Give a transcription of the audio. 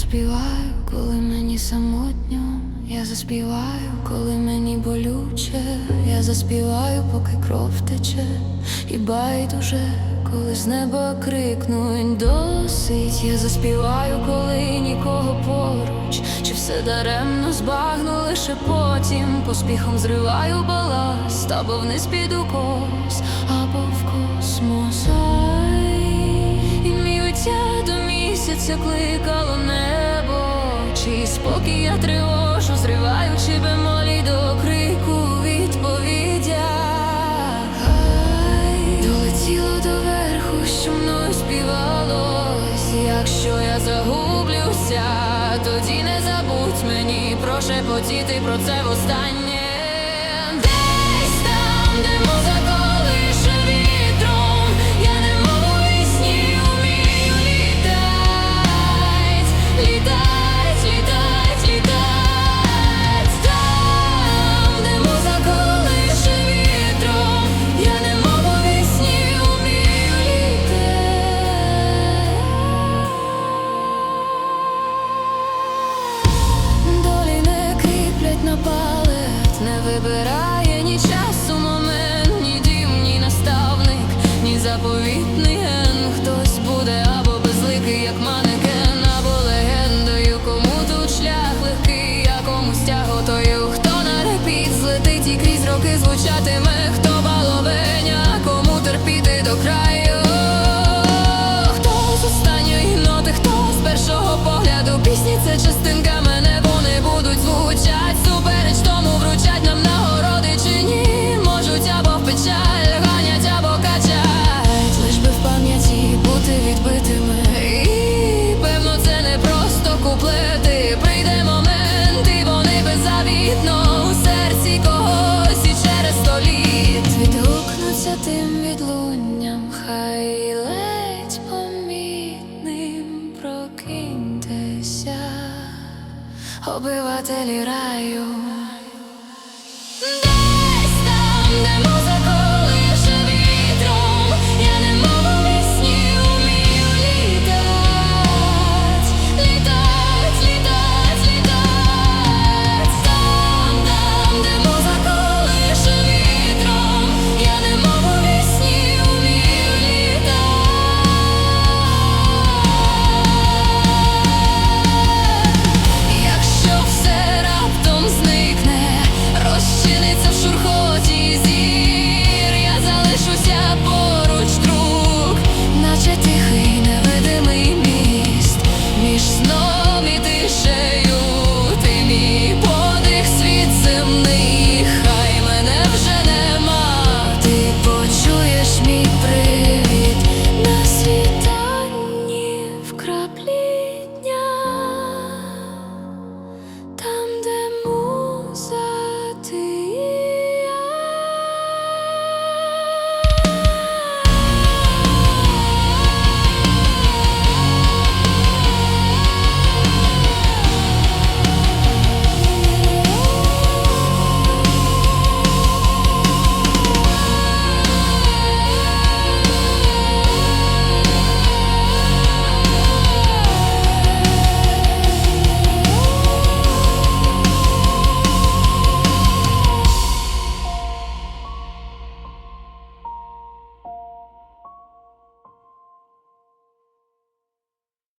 заспіваю, коли мені самотньо, я заспіваю, коли мені болюче, я заспіваю, поки кров тече, і байдуже, коли з неба крикнуть досить, я заспіваю, коли нікого поруч, чи все даремно збагну лише потім, поспіхом зриваю баласт, або вниз піду кос, або в космос. Місяця кликало небо, чий спокій я тривожу, зриваючи бемолі до крику відповідя. Хай долетіло до верху, що мною співалось. Якщо я загублюся, тоді не забудь мені прошепотіти про це востаннє. Десь там, де моза звучатиме, хто обивателі раю. боїться.